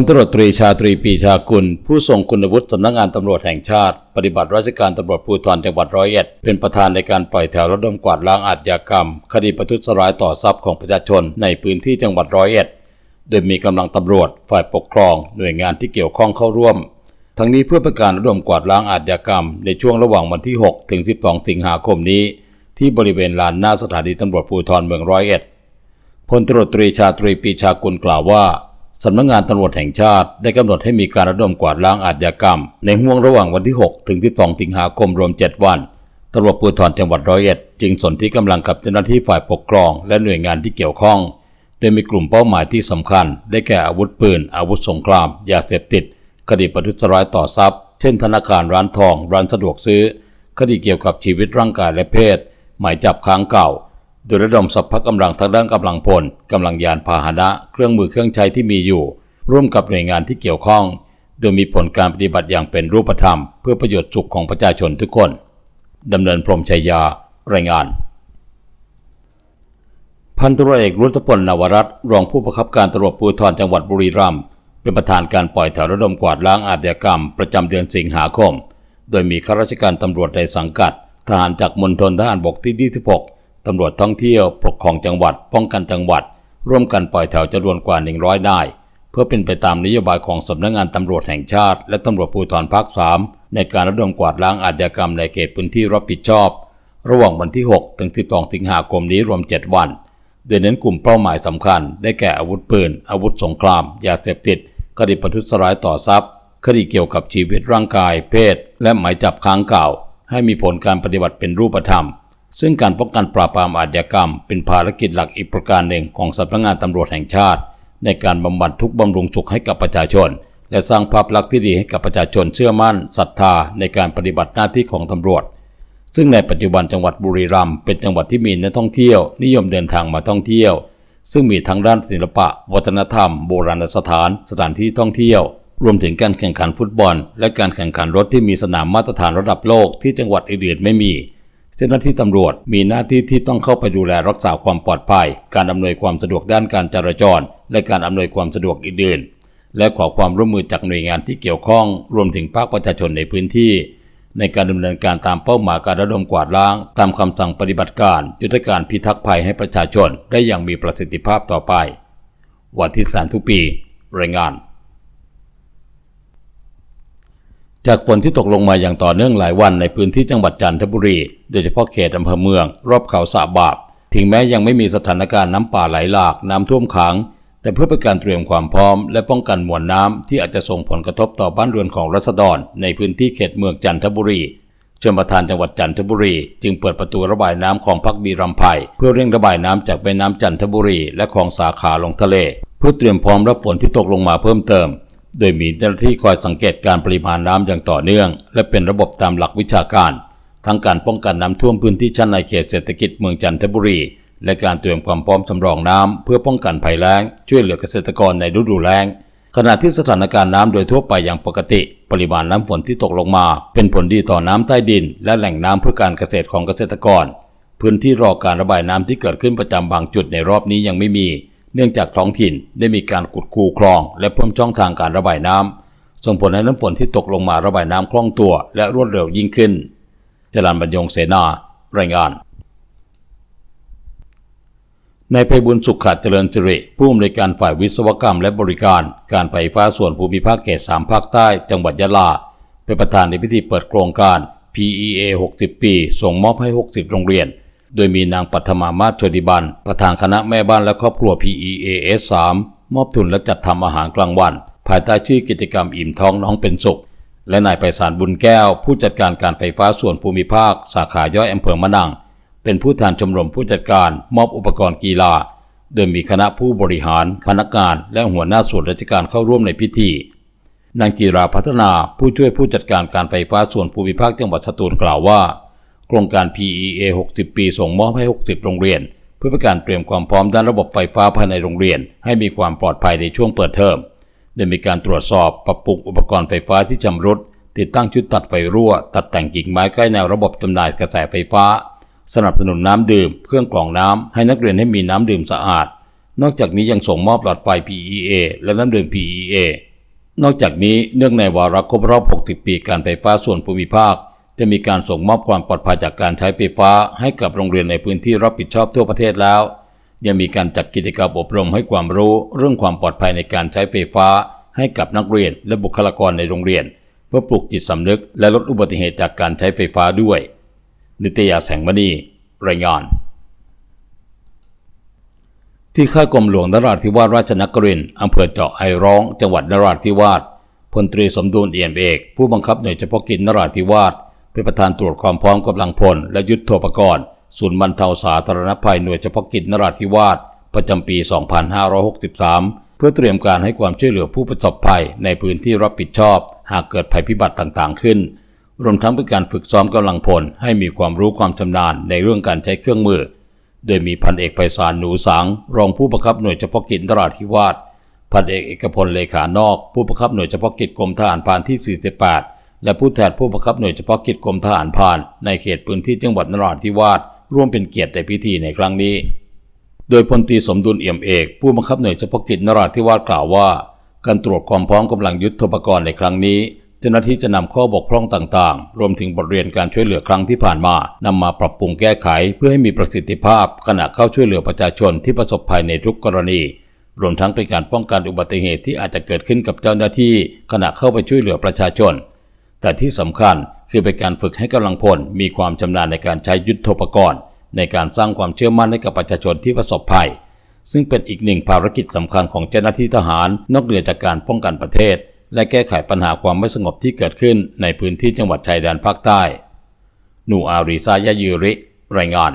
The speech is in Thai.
ลตำรวจตรีชาตรีปีชากุล ผู้ทรงคุณวุฒิสำนักงานตำรวจแห่งชาติ ปฏิบัติราชการตำรวจภูธรจังหวัดร้อยเอ็ด เป็นประธานในการปล่อยแถวระดมกวาดล้างอาชญากรรม คดีประทุษร้ายต่อทรัพย์ของประชาชนในพื้นที่จังหวัดร้อยเอ็ด โดยมีกำลังตำรวจ ฝ่ายปกครอง หน่วยงานที่เกี่ยวข้องเข้าร่วม ทั้งนี้เพื่อเป็นการระดมกวาดล้างอาชญากรรม ในช่วงระหว่างวันที่ 6 ถึง 12 สิงหาคมนี้ ที่บริเวณลานหน้าสถานีตำรวจภูธรเมืองร้อยเอ็ดพลตรวจตรีชาตรีปีชากุลกล่าวว่า สำนักงานตำรวจแห่งชาติได้กำหนดให้มีการระดมกวาดล้างอาชญากรรม ในห่วงระหว่างวันที่ 6 ถึง 12 สิงหาคมรวม 7 วันตำรวจภูธรจังหวัดร้อยเอ็ดจึงสนที่กำลังกับเจ้าหน้าที่ฝ่ายปกครอง และหน่วยงานที่เกี่ยวข้อง โดยมีกลุ่มเป้าหมายที่สำคัญ ได้แก่อาวุธปืน อาวุธสงคราม ยาเสพติด คดีประทุษร้ายต่อทรัพย์ เช่น ธนาคารร้านทอง ร้านสะดวกซื้อ คดีเกี่ยวกับชีวิตร่างกายและเพศ หมายจับค้างเก่า โดยระดมสัพพะกำลังทางด้านกำลังพลกำลังยานพาหนะ เครื่องมือเครื่องใช้ที่มีอยู่ ร่วมกับหน่วยงานที่เกี่ยวข้อง โดยมีผลการปฏิบัติอย่างเป็นรูปธรรม เพื่อประโยชน์สุขของประชาชนทุกคนดำเนินพรมชัยยา รายงาน พันตรวจเอกรุตพลนวรัตรองผู้บังคับการตำรวจภูธรจังหวัดบุรีรัมย์เป็นประธานการปล่อยแถวระดมกวาดล้างอาชญากรรม ประจำเดือนสิงหาคม โดยมีข้าราชการตำรวจในสังกัด ทหารจากมณฑลทหารบกที่ 26 ตำรวจท่องเที่ยวปกครองจังหวัด ป้องกันจังหวัด ร่วมกันปล่อยแถวจำนวนกว่า 100 นาย เพื่อเป็นไปตามนโยบายของสำนักงานตำรวจแห่งชาติ และตำรวจภูธรภาค 3 ในการระดมกวาดล้างอาชญากรรมในเขตพื้นที่รับผิดชอบ ระหว่างวันที่ 6 ถึง 12 สิงหาคมนี้รวม 7 วัน โดยเน้นกลุ่มเป้าหมายสำคัญ ได้แก่อาวุธปืน อาวุธสงคราม ยาเสพติด คดีประทุษร้ายต่อทรัพย์ คดีเกี่ยวกับชีวิตร่างกาย เพศ และหมายจับค้างเก่า ให้มีผลการปฏิบัติเป็นรูปธรรม ซึ่งการป้องกันปราบปรามอาชญากรรม เป็นภารกิจหลักอีกประการหนึ่งของสำนักงานตำรวจแห่งชาติ ในการบำบัดทุกบำรุงสุขให้กับประชาชน และสร้างภาพลักษณ์ที่ดีให้กับประชาชนเชื่อมั่นศรัทธาในการปฏิบัติหน้าที่ของตำรวจ ซึ่งในปัจจุบันจังหวัดบุรีรัมย์เป็นจังหวัดที่มีนักท่องเที่ยว นิยมเดินทางมาท่องเที่ยว ซึ่งมีทั้งด้านศิลปะ วัฒนธรรม โบราณสถาน สถานที่ท่องเที่ยว รวมถึงการแข่งขันฟุตบอล และการแข่งขันรถที่มีสนามมาตรฐานระดับโลกที่จังหวัดอื่นๆไม่มี เจ้าหน้าที่ตำรวจมีหน้าที่ที่ต้องเข้าไปดูแลรักษาความปลอดภัย การอำนวยความสะดวกด้านการจราจร และการอำนวยความสะดวกอื่นๆ และขอความร่วมมือจากหน่วยงานที่เกี่ยวข้อง รวมถึงภาคประชาชนในพื้นที่ ในการดำเนินการตามเป้าหมายการระดมกวาดล้าง ตามคำสั่งปฏิบัติการยุทธการพิทักษ์ภัยให้ประชาชน ได้อย่างมีประสิทธิภาพต่อไป วันที่สารทุกปี รายงาน จากฝนที่ตกลงมาอย่างต่อเนื่องหลายวันในพื้นที่จังหวัดจันทบุรี โดยเฉพาะเขตอำเภอเมือง รอบเขาสะบาบถึงแม้ยังไม่มีสถานการณ์น้ำป่าไหลหลากน้ำท่วมขัง แต่เพื่อเป็นการเตรียมความพร้อม และป้องกันมวลน้ำที่อาจจะส่งผลกระทบต่อบ้านเรือนของรัษฎร ในพื้นที่เขตเมืองจันทบุรีชนประธานจังหวัดจันทบุรี จึงเปิดประตูระบายน้ำของพักดีรำไพเพื่อเร่งระบายน้ำจากแม่น้ำจันทบุรี และคลองสาขาลงทะเล เพื่อเตรียมพร้อมรับฝนที่ตกลงมาเพิ่มเติม โดยมีเจ้าหน้าที่คอยสังเกตการปริมาณน้ำอย่างต่อเนื่อง และเป็นระบบตามหลักวิชาการ ทั้งการป้องกันน้ำท่วมพื้นที่ชั้นในเขตเศรษฐกิจเมืองจันทบุรี และการเตรียมความพร้อมสำรองน้ำเพื่อป้องกันภัยแล้ง ช่วยเหลือเกษตรกรในฤดูแล้ง ขณะที่สถานการณ์น้ำโดยทั่วไปอย่างปกติ ปริมาณน้ำฝนที่ตกลงมา เป็นผลดีต่อน้ำใต้ดิน และแหล่งน้ำเพื่อการเกษตรของเกษตรกร พื้นที่รอการระบายน้ำที่เกิดขึ้นประจำบางจุดในรอบนี้ยังไม่มี เนื่องจากท้องถิ่นได้มีการขุดคูคลอง และเพิ่มช่องทางการระบายน้ำส่งผลให้น้ำฝนที่ตกลงมาระบายน้ำคล่องตัว และรวดเร็วยิ่งขึ้น จรันบรรยงเสนา รายงานนายไพบุญสุขขัดเจริญสิริผู้อำนวยการฝ่ายวิศวกรรมและบริการการไฟฟ้าส่วนภูมิภาคเขตสามภาคใต้จังหวัดยะลา เป็นประธานในพิธีเปิดโครงการ PEA 60 ปี ส่งมอบให้ 60 โรงเรียน โดยมีนางปัทมามาชติบัน ประธานคณะแม่บ้านและครอบครัว PEAS 3 มอบทุนและจัดทำอาหารกลางวัน ภายใต้ชื่อกิจกรรมอิ่มท้องน้องเป็นสุข และนายไพศาลบุญแก้ว ผู้จัดการการไฟฟ้าส่วนภูมิภาค สาขาย่อยอำเภอมะนัง เป็นผู้แทนชมรมผู้จัดการ มอบอุปกรณ์กีฬา โดยมีคณะผู้บริหาร พนักงาน และหัวหน้าส่วนราชการเข้าร่วมในพิธีนางกีราพัฒนาผู้ช่วยผู้จัดการการไฟฟ้าส่วนภูมิภาคจังหวัดสตูลกล่าวว่า โครงการ PEA 60 ปี ส่งมอบให้ 60 โรงเรียน เพื่อเป็นการเตรียมความพร้อมด้านระบบไฟฟ้าภายในโรงเรียน ให้มีความปลอดภัยในช่วงเปิดเทอมได้มีการตรวจสอบปรับปรุงอุปกรณ์ไฟฟ้าที่ชำรุด ติดตั้งชุดตัดไฟรั่ว ตัดแต่งกิ่งไม้ใกล้แนวระบบจำหน่ายกระแสไฟฟ้า สนับสนุนน้ำดื่ม เครื่องกรองน้ำให้นักเรียนให้มีน้ำดื่มสะอาด นอกจากนี้ยังส่งมอบหลอดไฟ PEA และน้ำดื่ม PEA นอกจากนี้เนื่องในวาระครบรอบ 60 ปีการไฟฟ้าส่วนภูมิภาค จะมีการส่งมอบความปลอดภัยจากการใช้ไฟฟ้าให้กับโรงเรียนในพื้นที่รับผิดชอบทั่วประเทศแล้ว ยังมีการจัดกิจกรรมอบรมให้ความรู้เรื่องความปลอดภัยในการใช้ไฟฟ้า ให้กับนักเรียนและบุคลากรในโรงเรียน เพื่อปลุกจิตสำนึกและลดอุบัติเหตุจากการใช้ไฟฟ้าด้วย นิตยาแสงมณีรายงานที่ค่ายกรมหลวงนราธิวาสราชนครินทร์อำเภอเจาะไอร้อง จังหวัดนราธิวาสพลตรีสมดุลเอี่ยมเอก ผู้บังคับหน่วยเฉพาะกิจนราธิวาส เป็นประธานตรวจความพร้อมกำลังพล และยุทธโธปกรณ์ศูนย์บรรเทาสาธารณภัยหน่วยเฉพาะกิจนราธิวาสประจำปี 2563 เพื่อเตรียมการให้ความช่วยเหลือผู้ประสบภัยในพื้นที่รับผิดชอบ หากเกิดภัยพิบัติต่างๆ ขึ้น รวมทั้งเป็นการฝึกซ้อมกำลังพล ให้มีความรู้ความชำนาญในเรื่องการใช้เครื่องมือ โดยมีพันเอกไพศาลหนูสัง รองผู้บังคับหน่วยเฉพาะกิจนราธิวาสพันเอกเอกพลเลขานอก ผู้บังคับหน่วยเฉพาะกิจกรมทหารพรานที่ 48 และผู้แทนผู้บังคับหน่วยเฉพาะกิจกรมทหารพราน ในเขตพื้นที่จังหวัดนราธิวาสร่วมเป็นเกียรติในพิธีในครั้งนี้ โดยพลตรีสมดุลเอี่ยมเอก ผู้บังคับหน่วยเฉพาะกิจนราธิวาสกล่าวว่า การตรวจความพร้อมกำลังยุทธปกรณ์ในครั้งนี้เจ้าหน้าที่จะนำข้อบกพร่องต่างๆ รวมถึงบทเรียนการช่วยเหลือครั้งที่ผ่านมานำมาปรับปรุงแก้ไข เพื่อให้มีประสิทธิภาพ ขณะเข้าช่วยเหลือประชาชนที่ประสบภัยในทุกกรณี รวมทั้งเป็นการป้องกันอุบัติเหตุที่อาจจะเกิดขึ้นกับเจ้าหน้าที่ ขณะเข้าไปช่วยเหลือประชาชน แต่ที่สำคัญคือเป็นการฝึกให้กำลังพลมีความชำนาญในการใช้ยุทธปกรณ์ ในการสร้างความเชื่อมั่นให้กับประชาชนที่ประสบภัย ซึ่งเป็นอีกหนึ่งภารกิจสำคัญของเจ้าหน้าที่ทหาร นอกเหนือจากการป้องกันประเทศ และแก้ไขปัญหาความไม่สงบที่เกิดขึ้นในพื้นที่จังหวัดชายแดนภาคใต้ หนูอารีซายายูริ รายงาน